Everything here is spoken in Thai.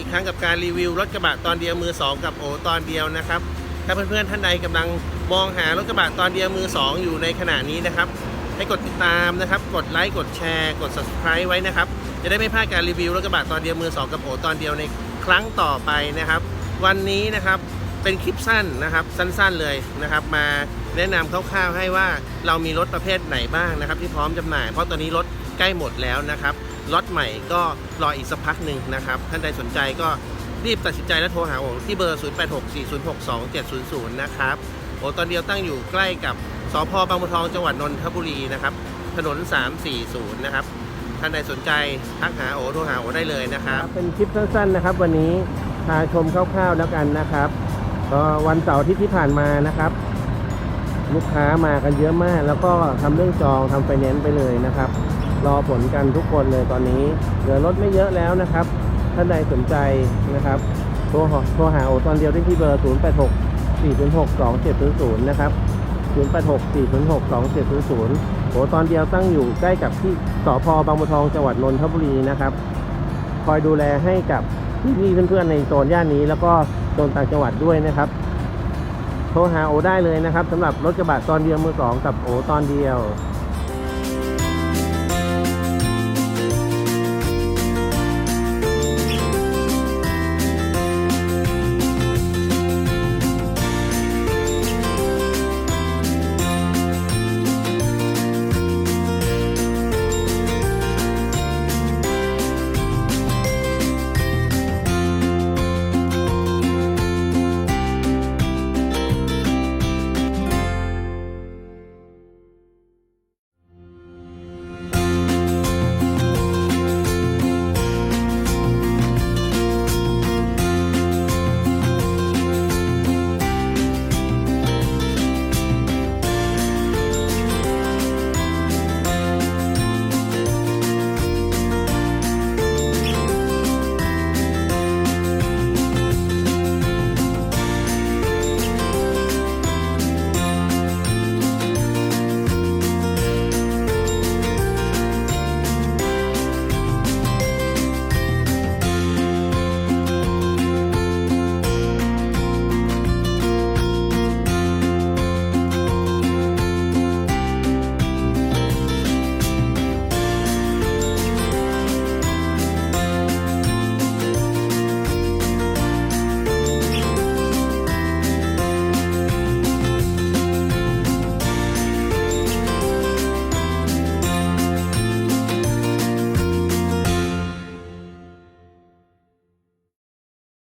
ีกครั้งกับการรีวิวรถกระบะตอนเดียวมือ 2 กับโอตอนเดียวนะครับ ถ้าเพื่อนๆท่านใดกำลังมองหารถกระบะตอนเดียวมือ 2 อยู่ในขณะนี้นะครับ ให้กดติดตามนะครับ กดไลค์กดแชร์ กด subscribe ไว้นะครับ จะได้ไม่พลาดการรีวิวรถกระบะตอนเดียวมือ 2 กับโอตอนเดียวในครั้งต่อไปนะครับ วันนี้นะครับเป็นคลิปสั้นนะครับสั้นๆเลยนะครับ มาแนะนำคร่าวๆให้ว่าเรามีรถประเภทไหนบ้างนะครับ ที่พร้อมจำหน่ายเพราะตอนนี้รถใกล้หมดแล้วนะครับ รถใหม่ก็รออีกสักพักหนึ่งนะครับ ท่านใดสนใจก็รีบตัดสินใจและโทรหาโอที่เบอร์ 0864062700 นะครับโอตอนเดียวตั้งอยู่ใกล้กับสพบางบัวทองจังหวัดนนทบุรีนะครับ ถนน 340 นะครับ ท่านใดสนใจทักหาโอโทรหาโอได้เลยนะครับ เป็นคลิปสั้นๆนะครับ วันนี้พาชมคร่าวๆแล้วกันนะครับก็วันเสาร์ที่ที่ผ่านมานะครับ ลูกค้ามากันเยอะมาก แล้วก็ทำเรื่องจองทำไฟแนนซ์ไปเลยนะครับ รอผลกันทุกคนเลยตอนนี้ เหลือรถไม่เยอะแล้วนะครับ ท่านใดสนใจนะครับ โทรหาโทรหาโอตอนเดียวได้ที่เบอร์ 0 8 6 4 0 6 2 7 0 0 นะครับ 0 8 6 4 0 6 2 7 0 0 โอตอนเดียวตั้งอยู่ใกล้กับที่สพบางบัวทองจังหวัดนนทบุรีนะครับ คอยดูแลให้กับพี่ๆเพื่อนๆในโซนย่านนี้ แล้วก็โซนต่างจังหวัดด้วยนะครับ โทรหาโอได้เลยนะครับสำหรับรถกระบะตอนเดียวมือสองกับโอตอนเดียว